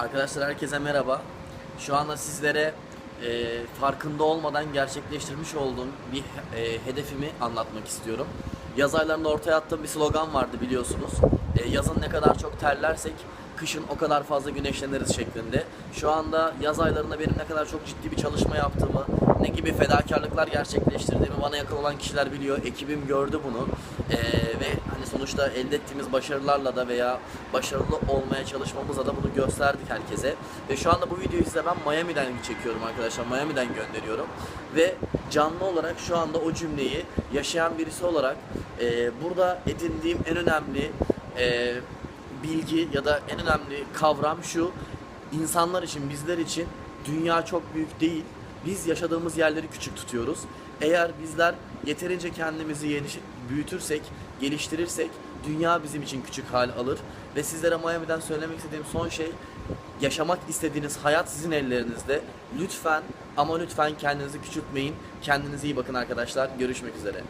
Arkadaşlar herkese merhaba. Şu anda sizlere e, farkında olmadan gerçekleştirmiş olduğum bir e, hedefimi anlatmak istiyorum. Yaz aylarında ortaya attığım bir slogan vardı biliyorsunuz. E, yazın ne kadar çok terlersek kışın o kadar fazla güneşleniriz şeklinde. Şu anda yaz aylarında benim ne kadar çok ciddi bir çalışma yaptığımı, ne gibi fedakarlıklar gerçekleştirdiğimi bana yakın olan kişiler biliyor. Ekibim gördü bunu. E, ve hani sonuçta elde ettiğimiz başarılarla da veya başarılı olmaya çalışmamızla da bunu gösterdik herkese. Ve şu anda bu videoyu size ben Miami'den çekiyorum arkadaşlar. Miami'den gönderiyorum. Ve canlı olarak şu anda o cümleyi yaşayan birisi olarak e, burada edindiğim en önemli e, bilgi ya da en önemli kavram şu. İnsanlar için, bizler için dünya çok büyük değil. Biz yaşadığımız yerleri küçük tutuyoruz. Eğer bizler yeterince kendimizi yeniş- büyütürsek, geliştirirsek dünya bizim için küçük hal alır. Ve sizlere Miami'den söylemek istediğim son şey yaşamak istediğiniz hayat sizin ellerinizde. Lütfen ama lütfen kendinizi küçültmeyin. Kendinize iyi bakın arkadaşlar. Görüşmek üzere.